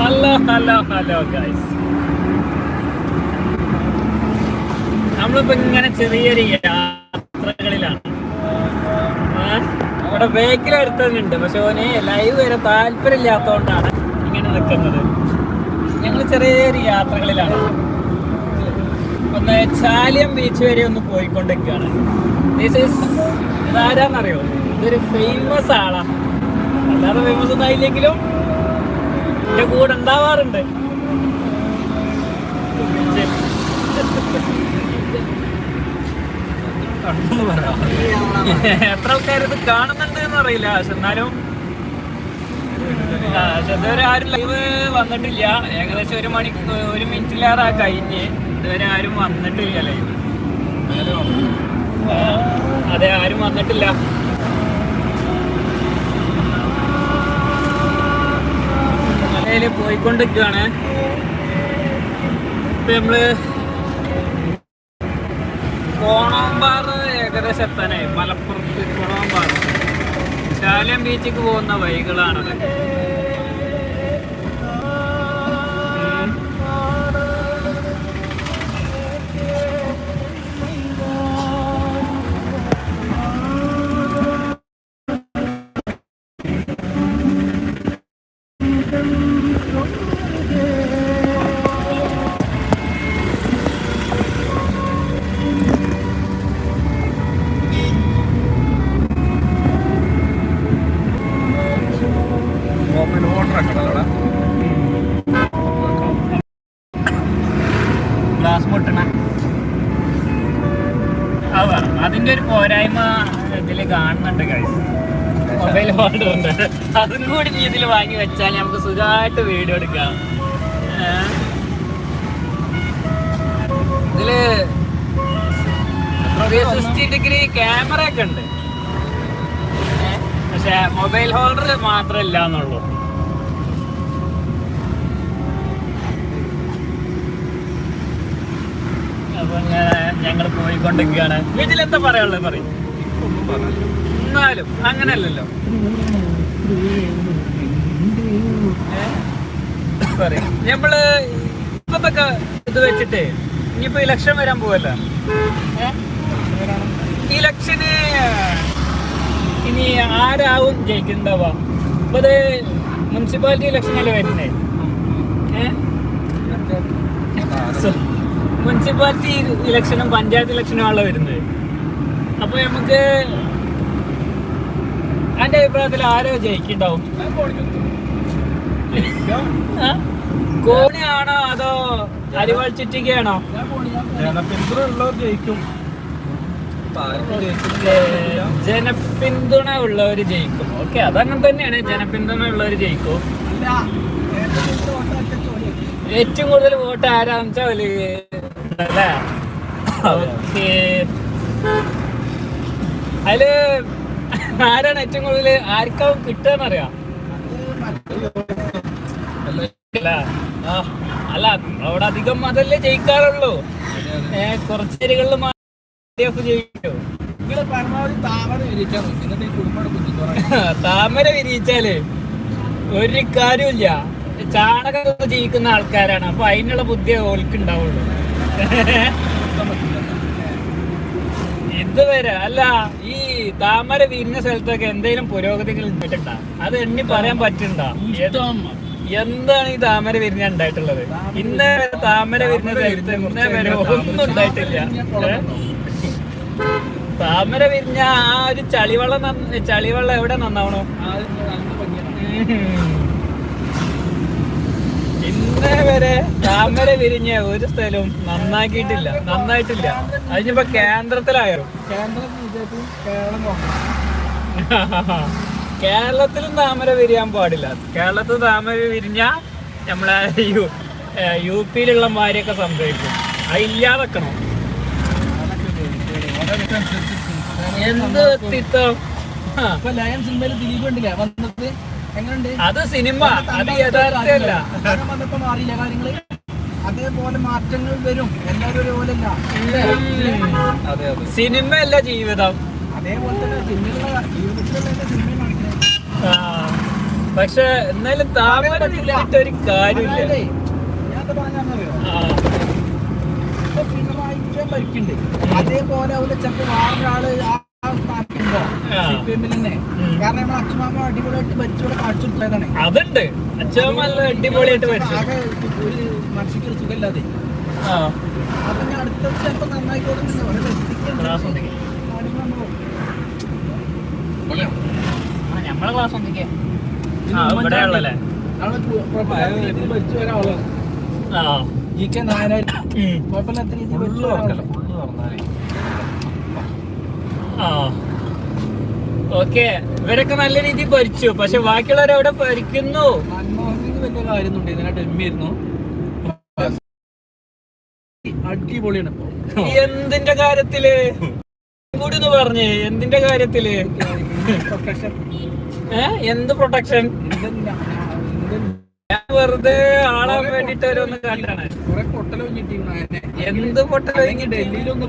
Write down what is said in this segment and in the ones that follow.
Hello hello hello guys നമ്മളിപ്പോ ഇങ്ങനെ ചെറിയൊരു യാത്രകളിലാണ്. നമ്മുടെ ബേക്കിൽ എടുത്തുണ്ട് പക്ഷെ ഓന് ലൈവ് വരെ താല്പര്യമില്ലാത്തതുകൊണ്ടാണ് ഇങ്ങനെ നിൽക്കുന്നത് ഞങ്ങൾ ചെറിയൊരു യാത്രകളിലാണ്. ഒന്ന് ചാലിയം ബീച്ച് വരെ ഒന്ന് പോയിക്കൊണ്ടിരിക്കുകയാണ്. ദിസ് ഈസ് ഇതാരാന്നറിയോ? ഇതൊരു ഫേമസ് ആളാ. അല്ലാതെ ഫേമസ് ഒന്നും ആയില്ലെങ്കിലും എന്റെ കൂടെ ഉണ്ടാവാറുണ്ട്. എത്ര ആൾക്കാർ ഇത് കാണുന്നുണ്ട് എന്ന് അറിയില്ല. പക്ഷെ എന്നാലും ഇതുവരെ ആരും ലൈവ് വന്നിട്ടില്ല. ഏകദേശം ഒരു മണി ഒരു മിനിറ്റിലേറെ കഴിഞ്ഞ് ഇതുവരെ ആരും വന്നിട്ടില്ല ലൈവ് അതെ ആരും വന്നിട്ടില്ല. മലയിൽ പോയിക്കൊണ്ടിരിക്കുകയാണ്. ഇപ്പൊ നമ്മൾ കോണോമ്പാറ് ഏകദേശം എത്താനായി. മലപ്പുറത്ത് കോണോമ്പാറ്. ശാലം ബീച്ചിക്ക് പോകുന്ന വഴികളാണത്. Open glass പൊട്ടണ. അതിന്റെ ഒരു പോരായ്മ ഇതിൽ കാണുന്നുണ്ട് മൊബൈൽ ഹോൾഡർ ഉണ്ട്. അതും കൂടി നീ ഇതിൽ വാങ്ങി വെച്ചാൽ നമുക്ക് സുഖമായിട്ട് വീഡിയോ എടുക്കാം. ഇതിൽ സിക്സ്റ്റി ഡിഗ്രി ക്യാമറ ഒക്കെ ഉണ്ട്? പക്ഷെ മൊബൈൽ ഹോൾഡർ മാത്രമല്ല എന്നുള്ളൂ. അപ്പൊ ഇങ്ങനെ ഞങ്ങൾ പോയിക്കൊണ്ടിരിക്കുകയാണ്. ഇതിലെന്താ പറയാനുള്ളത് പറയും. എന്നാലും അങ്ങനെയല്ലല്ലോ. പറയും. നമ്മൾ ഇപ്പത്തൊക്കെ ഇത് വെച്ചിട്ട് ഇനിയിപ്പോ ഇലക്ഷൻ വരാൻ പോവല്ലോ? ഇലക്ഷന് ഇനി ആരാവും ജയിക്കുന്നുണ്ടാവുക ഇപ്പൊ മുനിസിപ്പാലിറ്റി ഇലക്ഷനല്ലേ വരുന്നേ? മുനിസിപ്പാലിറ്റി ഇലക്ഷനും പഞ്ചായത്ത് ഇലക്ഷനും ആണല്ലോ വരുന്നത്. അപ്പൊ നമുക്ക് എന്റെ അഭിപ്രായത്തിൽ ആരോ ജയിക്കണ്ടാവും? കോണിയാണോ അതോ അരിവാൾ ഉള്ളവർ ജയിക്കും. ജനപിന്തുണ ഉള്ളവർ ജയിക്കും. ഓക്കെ അതങ്ങനെ തന്നെയാണ് ജനപിന്തുണ ഉള്ളവർ ജയിക്കും. ഏറ്റവും കൂടുതൽ വോട്ട് ആരാന്ന് വെച്ചാൽ അതിൽ ആരാണ് ഏറ്റവും കൂടുതൽ ആർക്കാവും കിട്ടുകയെന്നറിയാം അല്ല ആ, അല്ല അവിടെ അധികം അതല്ലേ ജയിക്കാറുള്ളൂ. ഏ കുറച്ച് താമര വിരിയിച്ചാൽ ഒരു കാര്യമില്ല ചാണകം ജീവിക്കുന്ന ആൾക്കാരാണ്. അപ്പൊ അതിനുള്ള ബുദ്ധിയെ ഓൽക്ക് ഉണ്ടാവുള്ളൂ. ഇതുവരെ അല്ല ഈ താമര വിരിഞ്ഞ സ്ഥലത്തൊക്കെ എന്തെങ്കിലും പുരോഗതികൾ ഉണ്ടായിട്ടുണ്ടാ അത് എണ്ണി പറയാൻ പറ്റുണ്ടോ എന്താണ് ഈ താമര വിരിഞ്ഞ ഉണ്ടായിട്ടുള്ളത്? ഇന്നേ താമര വിരിഞ്ഞ സ്ഥലത്ത് ഇന്നേ വരെ ഒന്നും ഉണ്ടായിട്ടില്ല? താമര വിരിഞ്ഞ ആ ഒരു ചളിവെള്ളം ചളിവെള്ളം എവിടെ നന്നാവണോ? ഇന്നേ വരെ താമര വിരിഞ്ഞ ഒരു സ്ഥലവും നന്നാക്കിയിട്ടില്ല. നന്നായിട്ടില്ല. അതിനിപ്പോ കേന്ദ്രത്തിലായോ? കേരളത്തിലും താമര വിരിയാൻ പാടില്ല. കേരളത്തിൽ താമര വിരിഞ്ഞ നമ്മളെ യു യു പിയിലുള്ള മാരിയൊക്കെ സംഭവിക്കും. അത് ഇല്ലാതെക്കണം. എന്ത് വ്യക്തിത്വം ആ, ഇപ്പൊ ലയൺ സിനിമയിൽ ദിലീപ് ഉണ്ടില്ലേ വന്നിട്ട് എങ്ങനെയുണ്ട് അത് സിനിമ അത് യഥാർത്ഥല്ല. വന്നപ്പോ മാറിയില്ല കാര്യങ്ങൾ? അതേപോലെ മാറ്റങ്ങൾ വരും. എല്ലാവരും സിനിമ അല്ല ജീവിതം. അതേപോലെ തന്നെ ജീവിതത്തിലുള്ള ആ. പക്ഷെ എന്നാലും താമര വിരിഞ്ഞിട്ട് ഒരു കാര്യമില്ല. ഞാൻ പറഞ്ഞറിയോ ഭരിക്കുന്നുണ്ട് അതേപോലെ അവരുടെ ചിലപ്പോ വേറൊരാൾ ആ സ്ഥാനത്തുണ്ടോ. ആ. സി പി എമ്മിൽ തന്നെ കാരണം നമ്മൾ അച്ഛമാമ അടിപൊളിയായിട്ട് ഭരിച്ചോടെ കാണിച്ചിട്ടുള്ളതാണ് അതുണ്ട്. അച്ഛൻ നല്ല അടിപൊളിയായിട്ട് പഠിച്ചു ആകെ ഒരു മനുഷ്യക്ക് ഒരു സുഖമില്ലാതെ. ആ. അപ്പൊ ഞാൻ അടുത്തത് ചിലപ്പോ നന്നായിക്കോട്ടെ ഓരോ വ്യക്തിക്ക് ക്ലാസ് നമ്മൾ നമ്മളെ ക്ലാസ് ഒന്നിക്കേ. ആ. കെ. കുഴപ്പമില്ലാത്ത രീതിയിൽ ആ. ഓക്കെ. ഇവരൊക്കെ നല്ല രീതിയിൽ ഭരിച്ചു. പക്ഷെ ബാക്കിയുള്ളവരെവിടെ ഭരിക്കുന്നു. മൻമോഹൻ സിംഗ് വലിയ അടിപൊളിയാണ് ഇപ്പൊ. എന്തിന്റെ കാര്യത്തിൽ? കൂടി ഒന്ന് പറഞ്ഞേ. എന്തിന്റെ കാര്യത്തിൽ? പ്രൊട്ടക്ഷൻ ഏ? എന്ത് പ്രൊട്ടക്ഷൻ വെറുതെ ആളാൻ വേണ്ടിട്ട് കുറെ പൊട്ടലൊഞ്ഞിട്ടിരിക്കണ എന്ത് അല്ലെങ്കിൽ ഡൽഹിയിലൊന്ന്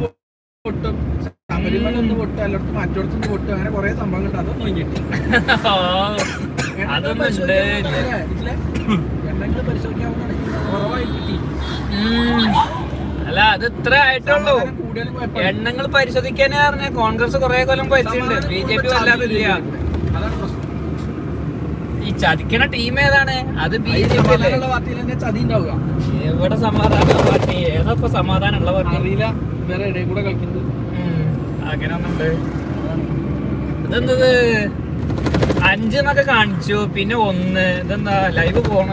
പൊട്ടും. ശബരിമല പൊട്ടും. എല്ലായിടത്തും മറ്റോടത്തും പൊട്ടും. അങ്ങനെ കുറെ സംഭവങ്ങൾ അതൊന്നും എണ്ണെങ്കിലും പരിശോധിക്കാവുന്നതാണ്. കിട്ടി. അല്ല അത് ഇത്ര ആയിട്ടുള്ളൂ. എണ്ണങ്ങൾ പരിശോധിക്കാനേ പറഞ്ഞ. കോൺഗ്രസ് കുറെ കൊല്ലം ഭരിച്ചിട്ടുണ്ട്. ബി ജെ പി കൂടുമ്പോ ചതിക്കണ ടീം ഏതാണ്? അത് ബി ജെ പി അല്ലേ എവിടെ സമാധാന പാർട്ടി? ഏതൊക്കെ ഇപ്പൊ സമാധാനമുള്ള പാർട്ടി? അറിയില്ല. വേറെ ഇടയിൽ കൂടെ കളിക്കുന്നത് അങ്ങനെ ഒന്നുണ്ട്. ഇതെന്തത്? അഞ്ച് എന്നൊക്കെ കാണിച്ചു. പിന്നെ ഒന്ന്. ഇതെന്താ? ലൈവ് പോകണ